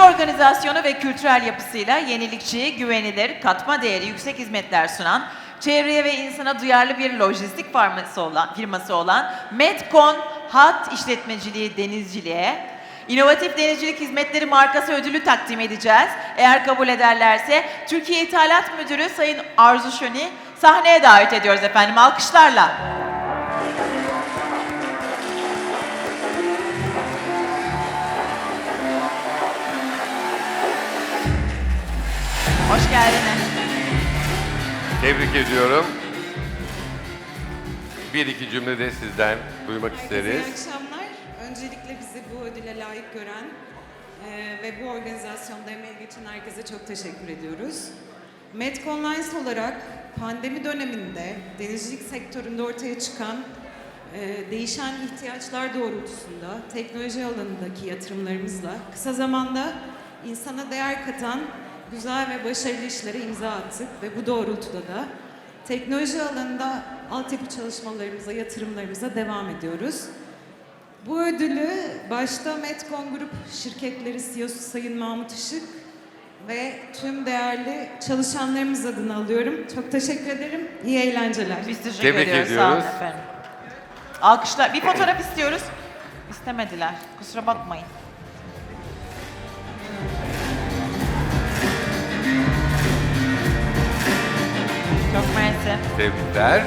organizasyonu ve kültürel yapısıyla yenilikçi, güvenilir, katma değeri yüksek hizmetler sunan, çevreye ve insana duyarlı bir lojistik firması olan, firması olan Metcon Hat İşletmeciliği Denizciliğe inovatif denizcilik hizmetleri markası ödülü takdim edeceğiz. Eğer kabul ederlerse Türkiye İthalat Müdürü Sayın Arzu Şöni sahneye davet ediyoruz efendim alkışlarla. Hoş geldiniz. Tebrik ediyorum. Bir iki cümle de sizden duymak Herkese isteriz. iyi akşamlar. Öncelikle bizi bu ödüle layık gören eee, ve bu organizasyonda emeği geçen herkese çok teşekkür ediyoruz. Medcon Lines olarak pandemi döneminde denizcilik sektöründe ortaya çıkan eee, değişen ihtiyaçlar doğrultusunda teknoloji alanındaki yatırımlarımızla kısa zamanda insana değer katan güzel ve başarılı işlere imza attık ve bu doğrultuda da teknoloji alanında altyapı çalışmalarımıza, yatırımlarımıza devam ediyoruz. Bu ödülü başta Metcon Grup şirketleri CEO'su Sayın Mahmut Işık ve tüm değerli çalışanlarımız adına alıyorum. Çok teşekkür ederim. İyi eğlenceler. Biz teşekkür Tebrik ediyoruz. Sağ olun ediyoruz. efendim. Alkışlar. Bir fotoğraf istiyoruz. İstemediler. Kusura bakmayın. Tebrikler.